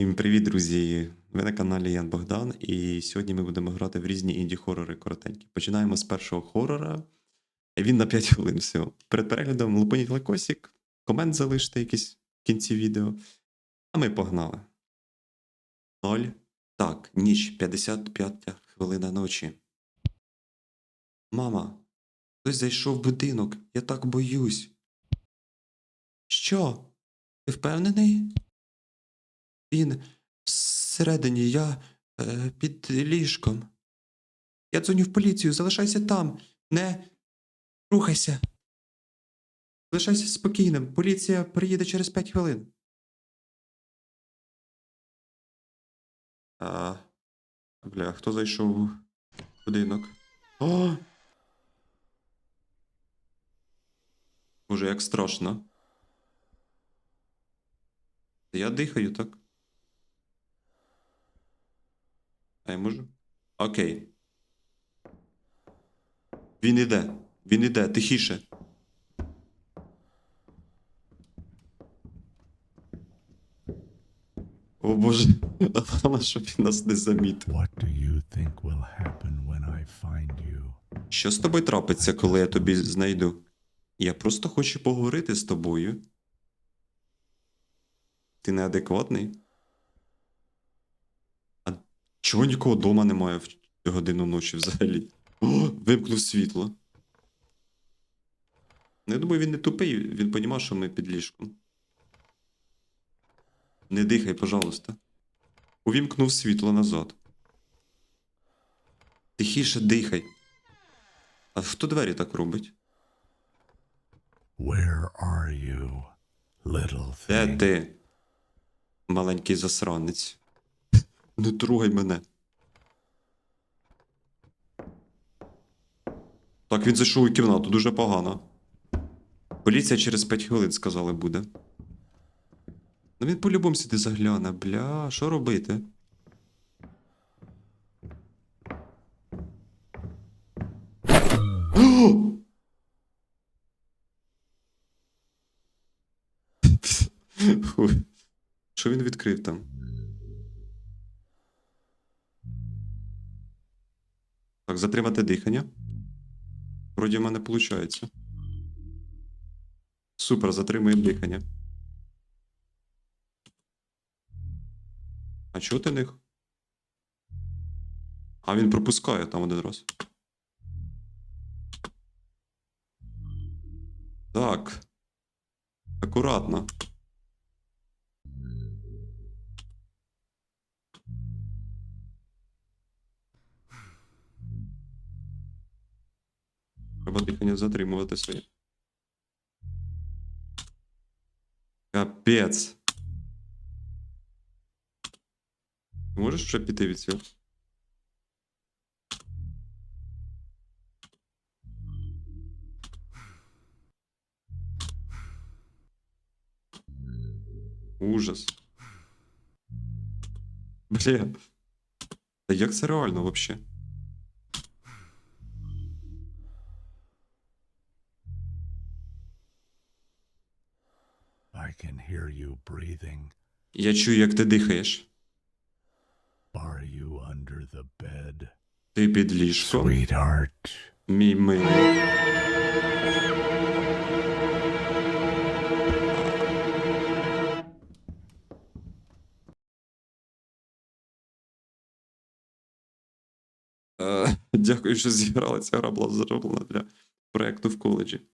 Всім привіт, друзі! Ви на каналі Ян Богдан, і сьогодні ми будемо грати в різні інді-хорори коротенькі. Починаємо з першого хорора. Він на 5 хвилин всього. Перед переглядом лупаніть лайкосик, комент залиште якийсь в кінці відео. А ми погнали. 0. Так, ніч, 55 хвилина ночі. Мама, хтось зайшов в будинок, я так боюсь. Що? Ти впевнений? Він всередині, я е, під ліжком. Я дзвоню в поліцію, залишайся там, не рухайся. Залишайся спокійним. Поліція приїде через 5 хвилин. А, бля, хто зайшов в будинок? О! Боже, як страшно. Я дихаю, так? А я можу? Окей. Він іде. Він іде, тихіше. О боже, головне, щоб він нас не замітив. Що з тобою трапиться, коли я тобі знайду? Я просто хочу поговорити з тобою. Ти неадекватний? Чого нікого вдома немає в цю годину ночі взагалі? О, вимкнув світло. Ну, я думаю, він не тупий, він розуміє, що ми під ліжком. Не дихай, пожалуйста. Увімкнув світло назад. Тихіше дихай. А хто двері так робить? Where are you, little Де ти? Маленький засранець. Не трогай мене. Так, він зайшов у кімнату, дуже погано. Поліція через 5 хвилин сказали буде. Ну він по-любому сюди загляне, бля, що робити? Що він відкрив там? Так, затримати дихання. Вроді в мене виходить. Супер, затримуємо дихання. А чого ти них? А він пропускає там один раз. Так. Акуратно. Треба дихання затримувати своє. Капець. Ти Можеш вже піти від цього? Ужас. Бля. Та як це реально вообще? I can hear you breathing. Я чую, як ти дихаєш. Are you under the bed? Ти під ліжком. Sweetheart. Мій милий. Е, Дякую, що зіграли. Ця гра була зроблена для проєкту в коледжі.